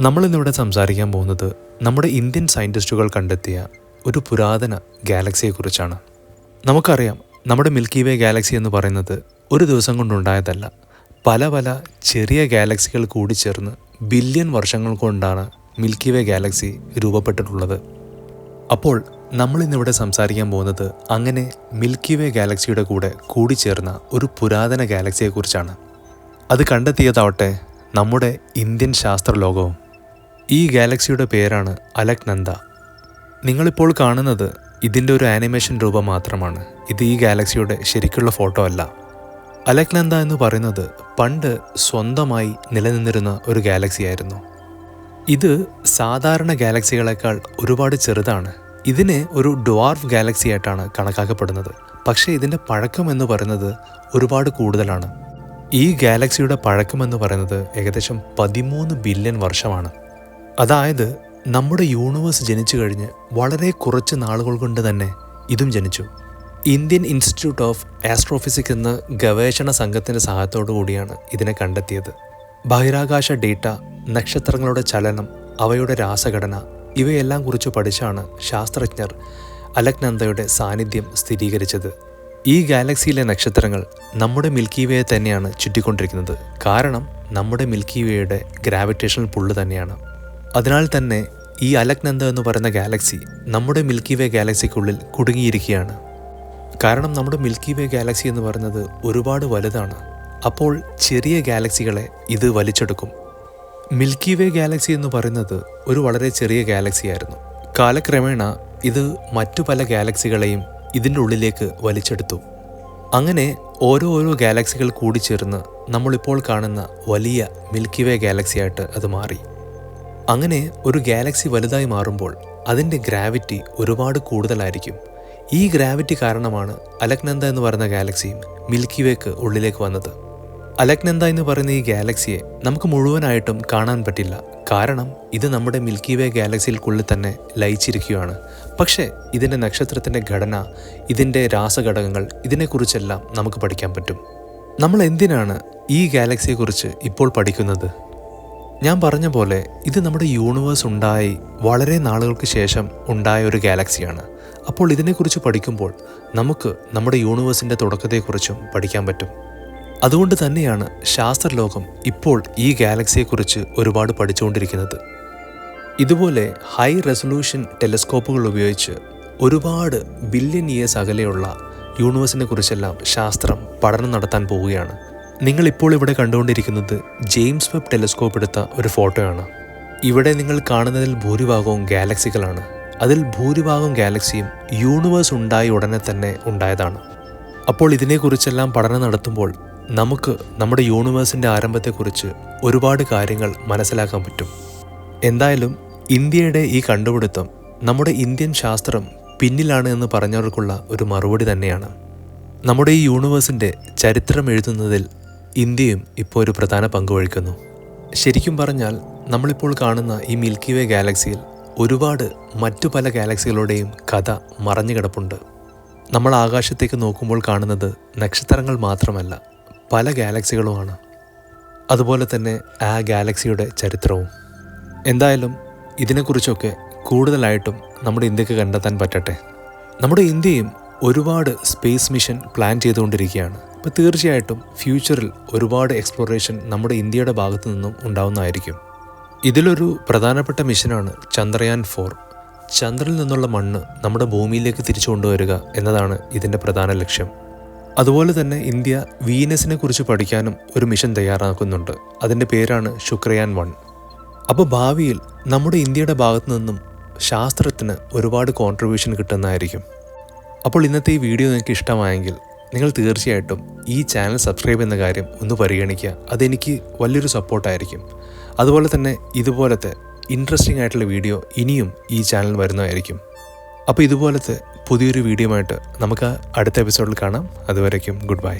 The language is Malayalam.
നമ്മളിന്നിവിടെ സംസാരിക്കാൻ പോകുന്നത് നമ്മുടെ ഇന്ത്യൻ സയന്റിസ്റ്റുകൾ കണ്ടെത്തിയ ഒരു പുരാതന ഗാലക്സിയെക്കുറിച്ചാണ്. നമുക്കറിയാം നമ്മുടെ മിൽക്കി വേ ഗാലക്സി എന്ന് പറയുന്നത് ഒരു ദിവസം കൊണ്ടുണ്ടായതല്ല. പല പല ചെറിയ ഗാലക്സികൾ കൂടി ചേർന്ന് ബില്യൺ വർഷങ്ങൾ കൊണ്ടാണ് മിൽക്കി വേ ഗാലക്സി രൂപപ്പെട്ടിട്ടുള്ളത്. അപ്പോൾ നമ്മളിന്നിവിടെ സംസാരിക്കാൻ പോകുന്നത് അങ്ങനെ മിൽക്കി വേ ഗാലക്സിയുടെ കൂടെ കൂടിച്ചേർന്ന ഒരു പുരാതന ഗാലക്സിയെക്കുറിച്ചാണ്. അത് കണ്ടെത്തിയതാവട്ടെ നമ്മുടെ ഇന്ത്യൻ ശാസ്ത്രലോകവും. ഈ ഗാലക്സിയുടെ പേരാണ് അലക്നന്ദ നിങ്ങളിപ്പോൾ കാണുന്നത് ഇതിന്റെ ഒരു ആനിമേഷൻ രൂപം മാത്രമാണ്. ഇത് ഈ ഗാലക്സിയുടെ ശരിക്കുള്ള ഫോട്ടോ അല്ല. അലക്നന്ദ എന്ന് പറയുന്നത് പണ്ട് സ്വന്തമായി നിലനിന്നിരുന്ന ഒരു ഗാലക്സി ആയിരുന്നു. ഇത് സാധാരണ ഗാലക്സികളെക്കാൾ ഒരുപാട് ചെറുതാണ്. ഇതിനെ ഒരു ഡ്വാർഫ് ഗാലക്സി ആയിട്ടാണ് കണക്കാക്കപ്പെടുന്നത്. പക്ഷേ ഇതിന്റെ പഴക്കം എന്ന് പറയുന്നത് ഒരുപാട് കൂടുതലാണ്. ഈ ഗാലക്സിയുടെ പഴക്കം എന്ന് പറയുന്നത് ഏകദേശം പതിമൂന്ന് ബില്യൺ വർഷമാണ്. അതായത് നമ്മുടെ യൂണിവേഴ്സ് ജനിച്ചു കഴിഞ്ഞ് വളരെ കുറച്ച് നാളുകൾ കൊണ്ട് തന്നെ ഇതും ജനിച്ചു. ഇന്ത്യൻ ഇൻസ്റ്റിറ്റ്യൂട്ട് ഓഫ് ആസ്ട്രോഫിസിക്സ് എന്ന ഗവേഷണ സംഘത്തിന്റെ സഹായത്തോടു കൂടിയാണ് ഇതിനെ കണ്ടെത്തിയത്. ബഹിരാകാശ ഡേറ്റ നക്ഷത്രങ്ങളുടെ ചലനം അവയുടെ രാസഘടന ഇവയെല്ലാം കുറിച്ച് പഠിച്ചാണ് ശാസ്ത്രജ്ഞർ അലക്നന്ദയുടെ സാന്നിധ്യം സ്ഥിരീകരിച്ചത്. ഈ ഗാലക്സിയിലെ നക്ഷത്രങ്ങൾ നമ്മുടെ മിൽക്കി വേയെ തന്നെയാണ് ചുറ്റിക്കൊണ്ടിരിക്കുന്നത്. കാരണം നമ്മുടെ മിൽക്കി വേയുടെ ഗ്രാവിറ്റേഷണൽ പുള്ള് തന്നെയാണ്. അതിനാൽ തന്നെ ഈ അലക്നന്ദ എന്ന് പറയുന്ന ഗാലക്സി നമ്മുടെ മിൽക്കി വേ ഗാലക്സിക്കുള്ളിൽ കുടുങ്ങിയിരിക്കുകയാണ്. കാരണം നമ്മുടെ മിൽക്കി വേ ഗാലക്സി എന്ന് പറയുന്നത് ഒരുപാട് വലുതാണ്. അപ്പോൾ ചെറിയ ഗാലക്സികളെ ഇത് വലിച്ചെടുക്കും. മിൽക്കി വേ ഗാലക്സി എന്ന് പറയുന്നത് ഒരു വളരെ ചെറിയ ഗാലക്സി ആയിരുന്നു കാലക്രമേണ ഇത് മറ്റു പല ഗാലക്സികളെയും ഇതിന്റെ ഉള്ളിലേക്ക് വലിച്ചെടുത്തു. അങ്ങനെ ഓരോ ഓരോ ഗാലക്സികൾ കൂടിച്ചേർന്ന് നമ്മളിപ്പോൾ കാണുന്ന വലിയ മിൽക്കി വേ ഗാലക്സിയായിട്ട് അത് മാറി. അങ്ങനെ ഒരു ഗാലക്സി വലുതായി മാറുമ്പോൾ അതിന്റെ ഗ്രാവിറ്റി ഒരുപാട് കൂടുതലായിരിക്കും. ഈ ഗ്രാവിറ്റി കാരണമാണ് അലക്നന്ദ എന്ന് പറയുന്ന ഗാലക്സിയും മിൽക്കി വേക്ക് ഉള്ളിലേക്ക് വന്നത്. അലക്നന്ദ എന്ന് പറയുന്ന ഈ ഗാലക്സിയെ നമുക്ക് മുഴുവനായിട്ടും കാണാൻ പറ്റില്ല. കാരണം ഇത് നമ്മുടെ മിൽക്കി വേ ഗാലക്സിയിൽക്കുള്ളിൽ തന്നെ ലയിച്ചിരിക്കുകയാണ്. പക്ഷേ ഇതിന്റെ നക്ഷത്രത്തിന്റെ ഘടന ഇതിന്റെ രാസഘടകങ്ങൾ ഇതിനെക്കുറിച്ചെല്ലാം നമുക്ക് പഠിക്കാൻ പറ്റും. നമ്മൾ എന്തിനാണ് ഈ ഗാലക്സിയെക്കുറിച്ച് ഇപ്പോൾ പഠിക്കുന്നത്? ഞാൻ പറഞ്ഞ പോലെ ഇത് നമ്മുടെ യൂണിവേഴ്സ് ഉണ്ടായി വളരെ നാളുകൾക്ക് ശേഷം ഉണ്ടായ ഒരു ഗാലക്സിയാണ് അപ്പോൾ ഇതിനെക്കുറിച്ച് പഠിക്കുമ്പോൾ നമുക്ക് നമ്മുടെ യൂണിവേഴ്സിന്റെ തുടക്കത്തെക്കുറിച്ചും പഠിക്കാൻ പറ്റും. അതുകൊണ്ട് തന്നെയാണ് ശാസ്ത്രലോകം ഇപ്പോൾ ഈ ഗാലക്സിയെക്കുറിച്ച് ഒരുപാട് പഠിച്ചുകൊണ്ടിരിക്കുന്നത്. ഇതുപോലെ ഹൈ റെസൊല്യൂഷൻ ടെലിസ്കോപ്പുകൾ ഉപയോഗിച്ച് ഒരുപാട് ബില്യൺ ഇയേഴ്സ് അകലെയുള്ള യൂണിവേഴ്സിനെ കുറിച്ചെല്ലാം ശാസ്ത്രം പഠനം നടത്താൻ പോവുകയാണ്. നിങ്ങൾ ഇപ്പോൾ ഇവിടെ കണ്ടുകൊണ്ടിരിക്കുന്നത് ജെയിംസ് വെബ് ടെലിസ്കോപ്പ് എടുത്ത ഒരു ഫോട്ടോയാണ്. ഇവിടെ നിങ്ങൾ കാണുന്നതിൽ ഭൂരിഭാഗവും ഗാലക്സികളാണ്. അതിൽ ഭൂരിഭാഗം ഗാലക്സിയും യൂണിവേഴ്സ് ഉണ്ടായി ഉടനെ തന്നെ ഉണ്ടായതാണ്. അപ്പോൾ ഇതിനെക്കുറിച്ചെല്ലാം പഠനം നടത്തുമ്പോൾ നമുക്ക് നമ്മുടെ യൂണിവേഴ്സിന്റെ ആരംഭത്തെക്കുറിച്ച് ഒരുപാട് കാര്യങ്ങൾ മനസ്സിലാക്കാൻ പറ്റും. എന്തായാലും ഇന്ത്യയുടെ ഈ കണ്ടുപിടുത്തം നമ്മുടെ ഇന്ത്യൻ ശാസ്ത്രം പിന്നിലാണ് എന്ന് പറഞ്ഞവർക്കുള്ള ഒരു മറുപടി തന്നെയാണ്. നമ്മുടെ ഈ യൂണിവേഴ്സിന്റെ ചരിത്രം എഴുതുന്നതിൽ ഇന്ത്യയും ഇപ്പോൾ ഒരു പ്രധാന പങ്ക് വഹിക്കുന്നു. ശരിക്കും പറഞ്ഞാൽ നമ്മളിപ്പോൾ കാണുന്ന ഈ മിൽക്കി വേ ഗാലക്സിയിൽ ഒരുപാട് മറ്റു പല ഗാലക്സികളുടെയും കഥ മറഞ്ഞു കിടപ്പുണ്ട്. നമ്മൾ ആകാശത്തേക്ക് നോക്കുമ്പോൾ കാണുന്നത് നക്ഷത്രങ്ങൾ മാത്രമല്ല പല ഗാലക്സികളുമാണ്. അതുപോലെ തന്നെ ആ ഗാലക്സിയുടെ ചരിത്രവും. എന്തായാലും ഇതിനെക്കുറിച്ചൊക്കെ കൂടുതലായിട്ടും നമ്മുടെ ഇന്ത്യയ്ക്ക് കണ്ടെത്താൻ പറ്റട്ടെ. നമ്മുടെ ഇന്ത്യയും ഒരുപാട് സ്പേസ് മിഷൻ പ്ലാൻ ചെയ്തുകൊണ്ടിരിക്കുകയാണ്. അപ്പോൾ തീർച്ചയായിട്ടും ഫ്യൂച്ചറിൽ ഒരുപാട് എക്സ്പ്ലോറേഷൻ നമ്മുടെ ഇന്ത്യയുടെ ഭാഗത്തു നിന്നും ഉണ്ടാവുന്നതായിരിക്കും. ഇതിലൊരു പ്രധാനപ്പെട്ട മിഷനാണ് ചന്ദ്രയാൻ ഫോർ ചന്ദ്രനിൽ നിന്നുള്ള മണ്ണ് നമ്മുടെ ഭൂമിയിലേക്ക് തിരിച്ചു കൊണ്ടുവരിക എന്നതാണ് ഇതിന്റെ പ്രധാന ലക്ഷ്യം. അതുപോലെ തന്നെ ഇന്ത്യ വീനസിനെ കുറിച്ച് പഠിക്കാനും ഒരു മിഷൻ തയ്യാറാക്കുന്നുണ്ട്. അതിന്റെ പേരാണ് ശുക്രയാൻ വൺ അപ്പോൾ ഭാവിയിൽ നമ്മുടെ ഇന്ത്യയുടെ ഭാഗത്തു നിന്നും ശാസ്ത്രത്തിന് ഒരുപാട് കോൺട്രിബ്യൂഷൻ കിട്ടുന്നതായിരിക്കും. അപ്പോൾ ഇന്നത്തെ ഈ വീഡിയോ നിങ്ങൾക്ക് ഇഷ്ടമായെങ്കിൽ നിങ്ങൾ തീർച്ചയായിട്ടും ഈ ചാനൽ സബ്സ്ക്രൈബ് എന്ന കാര്യം ഒന്ന് പരിഗണിക്കുക. അതെനിക്ക് വലിയൊരു സപ്പോർട്ടായിരിക്കും അതുപോലെ തന്നെ ഇതുപോലത്തെ ഇൻട്രസ്റ്റിംഗ് ആയിട്ടുള്ള വീഡിയോ ഇനിയും ഈ ചാനൽ വരുന്നതായിരിക്കും. അപ്പോൾ ഇതുപോലത്തെ പുതിയൊരു വീഡിയോ ആയിട്ട് നമുക്ക് അടുത്ത എപ്പിസോഡിൽ കാണാം. അതുവരയ്ക്കും ഗുഡ് ബൈ